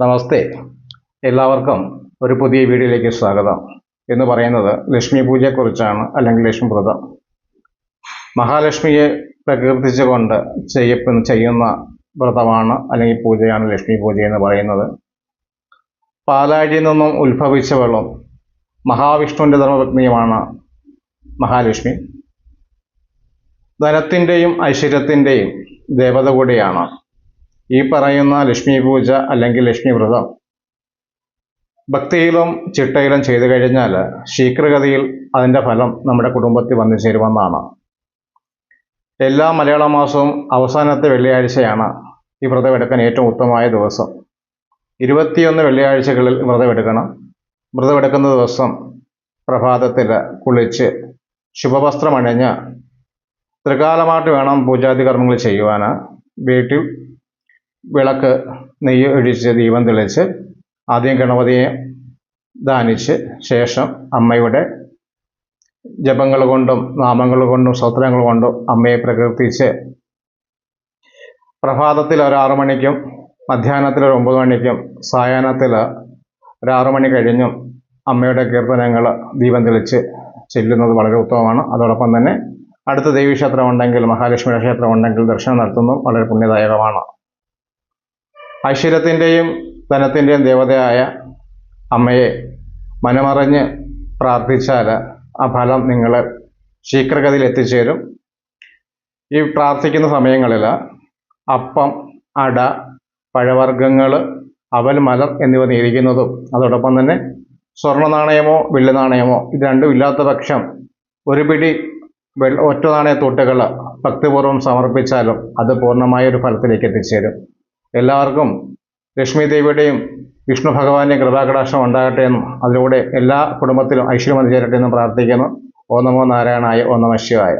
നമസ്തേ. എല്ലാവർക്കും ഒരു പുതിയ വീഡിയോയിലേക്ക് സ്വാഗതം. എന്ന് പറയുന്നത് ലക്ഷ്മി പൂജയെക്കുറിച്ചാണ് അല്ലെങ്കിൽ ലക്ഷ്മി വ്രതം. മഹാലക്ഷ്മിയെ പ്രകീർത്തിച്ചുകൊണ്ട് ചെയ്യപ്പ ചെയ്യുന്ന വ്രതമാണ് അല്ലെങ്കിൽ പൂജയാണ് ലക്ഷ്മി പൂജ എന്ന് പറയുന്നത്. പാലാഴിയിൽ നിന്നും ഉത്ഭവിച്ചവളും മഹാവിഷ്ണുവിന്റെ ധർമ്മപത്നിയുമാണ് മഹാലക്ഷ്മി. ധനത്തിന്റെയും ഐശ്വര്യത്തിന്റെയും ദേവത കൂടിയാണ് ഈ പറയുന്ന ലക്ഷ്മി പൂജ അല്ലെങ്കിൽ ലക്ഷ്മി വ്രതം ഭക്തിയിലും ചിട്ടയിലും ചെയ്തു കഴിഞ്ഞാൽ ശീഘ്രഗതിയിൽ അതിന്റെ ഫലം നമ്മുടെ കുടുംബത്തിൽ വന്നു ചേരുമെന്നാണ്. എല്ലാ മലയാള മാസവും അവസാനത്തെ വെള്ളിയാഴ്ചയാണ് ഈ വ്രതമെടുക്കാൻ ഏറ്റവും ഉത്തമമായ ദിവസം. ഇരുപത്തിയൊന്ന് വെള്ളിയാഴ്ചകളിൽ വ്രതമെടുക്കണം. വ്രതമെടുക്കുന്ന ദിവസം പ്രഭാതത്തിൽ കുളിച്ച് ശുഭവസ്ത്രമണിഞ്ഞ് ത്രികാലമായിട്ട് വേണം പൂജാതി കർമ്മങ്ങൾ ചെയ്യുവാൻ വീട്ടിൽ വിളക്ക് നെയ്യ് ഒഴിച്ച് ദീപം തെളിച്ച് ആദ്യം ഗണപതിയെ ദാനിച്ച് ശേഷം അമ്മയുടെ ജപങ്ങൾ കൊണ്ടും നാമങ്ങൾ കൊണ്ടും സ്തോത്രങ്ങൾ കൊണ്ടും അമ്മയെ പ്രകീർത്തിച്ച് പ്രഭാതത്തിൽ ഒരു ആറു മണിക്കും മധ്യാഹ്നത്തിൽ ഒരു ഒമ്പത് മണിക്കും സായാഹ്നത്തിൽ ഒരു ആറു മണി കഴിഞ്ഞും അമ്മയുടെ കീർത്തനങ്ങൾ ദീപം തെളിച്ച് ചെല്ലുന്നത് വളരെ ഉത്തമമാണ്. അതോടൊപ്പം തന്നെ അടുത്ത ദേവീക്ഷേത്രം ഉണ്ടെങ്കിൽ മഹാലക്ഷ്മിയുടെ ക്ഷേത്രം ഉണ്ടെങ്കിൽ ദർശനം നടത്തുന്നതും വളരെ പുണ്യദായകമാണ്. ഐശ്വര്യത്തിന്റെയും ധനത്തിന്റെയും ദേവതയായ അമ്മയെ മനമറിഞ്ഞ് പ്രാർത്ഥിച്ചാൽ ആ ഫലം നിങ്ങൾ ശീഘ്രഗതിയിൽ എത്തിച്ചേരും. ഈ പ്രാർത്ഥിക്കുന്ന സമയങ്ങളിൽ അപ്പം അട പഴവർഗങ്ങൾ അവൽ മലർ എന്നിവ നീരിക്കുന്നതും അതോടൊപ്പം തന്നെ സ്വർണ നാണയമോ വെള്ളി നാണയമോ ഇത് രണ്ടും ഇല്ലാത്ത പക്ഷം ഒരു പിടി വെള്ള ഒറ്റ നാണയത്തൊട്ടുകൾ ഭക്തിപൂർവം സമർപ്പിച്ചാലും അത് പൂർണമായ ഒരു ഫലത്തിലേക്ക് എത്തിച്ചേരും. എല്ലാവർക്കും ലക്ഷ്മി ദേവിയുടെയും വിഷ്ണു ഭഗവാന്റെയും കൃപാകടാക്ഷം ഉണ്ടാകട്ടെ എന്നും അതിലൂടെ എല്ലാ കുടുംബത്തിലും ഐശ്വര്യം വന്നു ചേരട്ടെ എന്നും പ്രാർത്ഥിക്കുന്നു. ഓ നമോ നാരായണായ ഓ നമ ശിവായ.